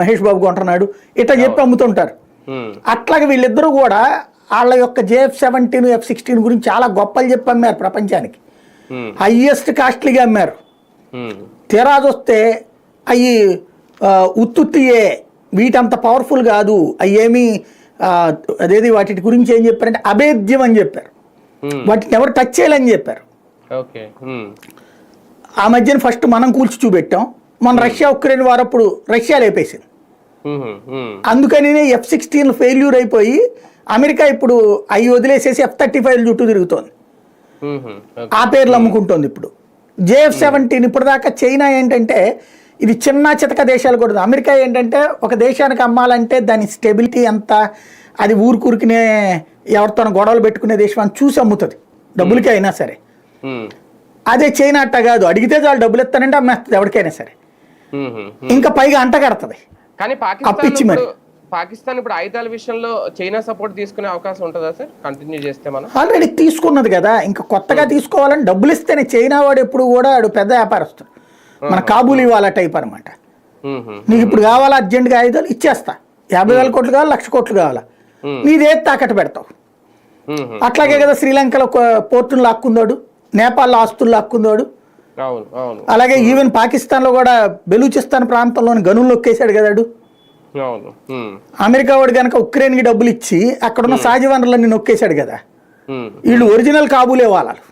మహేష్ బాబు కొంటున్నాడు ఇట్లా చెప్పి అమ్ముతుంటారు. అట్లాగే వీళ్ళిద్దరూ కూడా వాళ్ళ యొక్క జేఎఫ్ సెవెంటీన్ ఎఫ్ సిక్స్టీన్ గురించి చాలా గొప్పలు చెప్పి అమ్మారు ప్రపంచానికి. హయ్యెస్ట్ కాస్ట్లీగా అమ్మారు. తీరాదు వస్తే అవి ఉత్తుత్తియే వీటంత పవర్ఫుల్ కాదు అవి ఏమి అదేది వాటి గురించి ఏం చెప్పారంటే అభేద్యం అని చెప్పారు. వాటిని ఎవరు టచ్ చేయాలని చెప్పారు. ఆ మధ్యన ఫస్ట్ మనం కూల్చి చూపెట్టాం. మన రష్యా ఉక్రెయిన్ వారప్పుడు రష్యా లేపేసింది. అందుకని ఎఫ్ సిక్స్టీన్ ఫెయిల్యూర్ అయిపోయి అమెరికా ఇప్పుడు అవి వదిలేసేసి ఎఫ్ థర్టీ ఫైవ్ చుట్టూ తిరుగుతోంది. ఆ పేర్లు అమ్ముకుంటోంది ఇప్పుడు. జేఎఫ్ సెవెంటీన్ ఇప్పుడు దాకా చైనా ఏంటంటే ఇది చిన్న చితక దేశాలు కూడా అమెరికా ఏంటంటే ఒక దేశానికి అమ్మాలంటే దాని స్టెబిలిటీ ఎంత అది ఊరుకూరికినే ఎవరితో గొడవలు పెట్టుకునే దేశం అని చూసి అమ్ముతుంది. డబ్బులకి అయినా సరే. అదే చైనా అట్ట కాదు. అడిగితే చాలు డబ్బులు ఇస్తానంటే అమ్మేస్తుంది ఎవరికైనా సరే. ఇంకా పైగా అంట కడుతుంది. కానీ పాకిస్తాన్ పాకిస్తాన్ ఇప్పుడు ఆయుధాల విషయంలో చైనా సపోర్ట్ తీసుకునే అవకాశం ఉంటుందా సార్? కంటిన్యూ చేస్తే మనం? ఆల్రెడీ తీసుకున్నది కదా. ఇంకా కొత్తగా తీసుకోవాలని డబ్బులు ఇస్తేనే చైనా వాడు ఎప్పుడు కూడా వాడు పెద్ద వ్యాపారస్తుడు. మన కాబూల్ ఇవ్వాల టైప్ అనమాట నీకు ఇప్పుడు కావాలా అర్జెంట్గా ఆయుధాలు? ఇచ్చేస్తా. యాభై వేల కోట్లు కావాలి? లక్ష కోట్లు కావాలా? Hmm. నీదే తాకట్టు పెడతావు. ఉమ్. అట్లాగే కదా శ్రీలంకలో పోర్టులు లాక్కుందోడు. నేపాల్లో ఆస్తులు లాక్కుందోడు. అలాగే ఈవెన్ పాకిస్తాన్లో కూడా బెలూచిస్తాన్ ప్రాంతంలోని గనులు నొక్కేశాడు కదాడు అమెరికా వాడు కనుక ఉక్రెయిన్కి డబ్బులు ఇచ్చి అక్కడున్న సహజ వనరులన్నీ నొక్కేశాడు కదా? వీళ్ళు ఒరిజినల్ కాబూలే వాళ్ళు